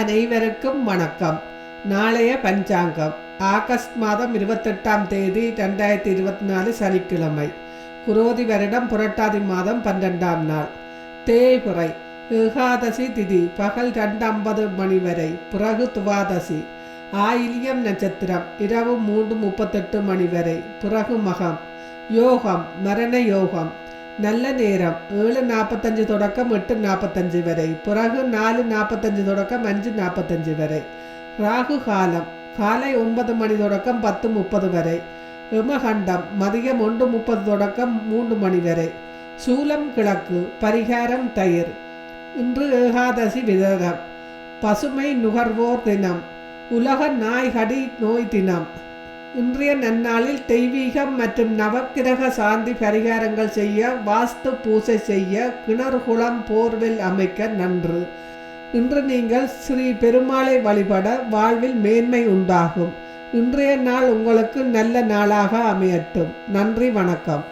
அனைவருக்கும் வணக்கம். நாளைய பஞ்சாங்கம். ஆகஸ்ட் மாதம் இருபத்தெட்டாம் தேதி ரெண்டாயிரத்தி இருபத்தி நாலு சனிக்கிழமை. குரோதி வருடம் புரட்டாதி மாதம் பன்னெண்டாம் நாள். தேய்பிறை ஏகாதசி திதி பகல் ரெண்டு ஐம்பது மணி வரை பிறகு துவாதசி. ஆயிலியம் நட்சத்திரம் இரவு மூன்று முப்பத்தெட்டு மணி வரை பிறகு மகம். யோகம் மரண யோகம். நல்ல நேரம். ஏழு நாற்பத்தஞ்சு தொடக்கம் எட்டு நாற்பத்தஞ்சு வரை. பிறகு நாலு நாற்பத்தஞ்சு தொடக்கம் அஞ்சு நாற்பத்தஞ்சு வரை. ராகு காலம். காலை ஒன்பது மணி தொடக்கம் பத்து முப்பது வரை. விமகண்டம். மதியம் ஒன்று முப்பது தொடக்கம் மூன்று மணி வரை. சூலம் கிழக்கு. பரிகாரம் தயிர். இன்று ஏகாதசி விரதம். பசுமை நுகர்வோர் தினம். உலக நாய்கடி நோய் தினம். இன்றைய நன்னாளில் தெய்வீகம் மற்றும் நவக்கிரக சாந்தி பரிகாரங்கள் செய்ய வாஸ்து பூசை செய்ய கிணறு குளம் போர்வெல் அமைக்க நன்று. இன்று நீங்கள் ஸ்ரீ பெருமாளை வழிபட வாழ்வில் மேன்மை உண்டாகும். இன்றைய நாள் உங்களுக்கு நல்ல நாளாக அமையட்டும். நன்றி வணக்கம்.